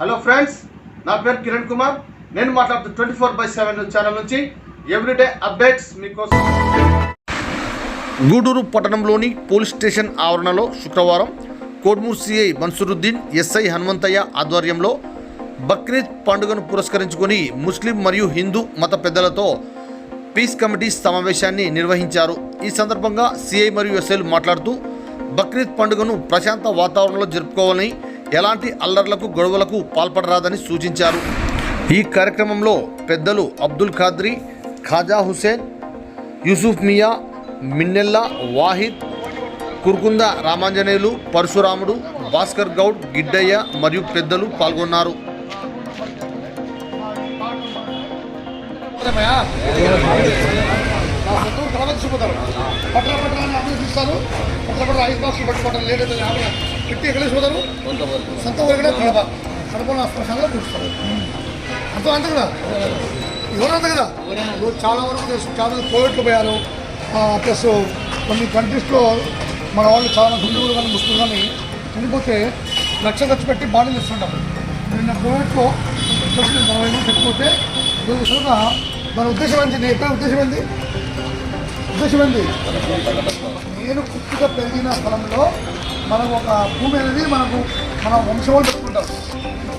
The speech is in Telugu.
హలో ఫ్రెండ్స్ నా పేరు కిరణ్ కుమార్. నేను మాట్లాడుతూ twenty four by seven channel నుంచి ఎవ్రీడే అప్డేట్స్ మీకోసం. గూడూరు పట్టణంలోని పోలీస్ స్టేషన్ ఆవరణలో శుక్రవారం కోడ్మూర్ సిఐ మన్సూరుద్దీన్ ఎస్ఐ హనుమంతయ్య ఆధ్వర్యంలో బక్రీద్ పండుగను పురస్కరించుకొని ముస్లిం మరియు హిందూ మత పెద్దలతో పీస్ కమిటీ సమావేశాన్ని నిర్వహించారు. ఈ సందర్భంగా సిఐ మరియు ఎస్ఐలు మాట్లాడుతూ బక్రీద్ పండుగను ప్రశాంత వాతావరణంలో జరుపుకోవాలని ఎలాంటి అల్లర్లకు గొడవలకు పాల్పడరాదని సూచించారు. ఈ కార్యక్రమంలో పెద్దలు అబ్దుల్ ఖాద్రి ఖాజా హుసేన్ యూసుఫ్ మియా మిన్నెల్లా వాహిద్ కుర్కుంద రామాంజనేయులు పరశురాముడు భాస్కర్ గౌడ్ గిడ్డయ్య మరియు పెద్దలు పాల్గొన్నారు. పట్టణ పట్టణాన్ని పట్టణ ఐదు పట్టుకోవడం లేదంటే పెట్టి ఎక్కడ పోతారు? సొంత ఊరికనే కడప. కడపలో స్పష్టంగా చూస్తారు అర్థం అంత కదా? ఎవరంత కదా? ఇప్పుడు చాలా వరకు తెలుసు చాలా మంది కోవిడ్లో పోయారు. ప్లస్ కొన్ని కంట్రీస్లో మన వాళ్ళు చాలా హిందువులు కానీ ముస్లిం కానీ చనిపోతే లక్ష ఖర్చు పెట్టి బాడీలు ఇస్తుంటారు నిన్న కోవిడ్లో లక్షలు నలభై మంది చనిపోతే మన ఉద్దేశం ఏంటి నేను ఎక్కడ ఉద్దేశం ఏంది? ఉద్దేశం ఏంది? నేను పుట్టుక పెరిగిన స్థలంలో మనకు ఒక భూమి అనేది మనకు మన వంశం వాళ్ళు పెట్టుకుంటారు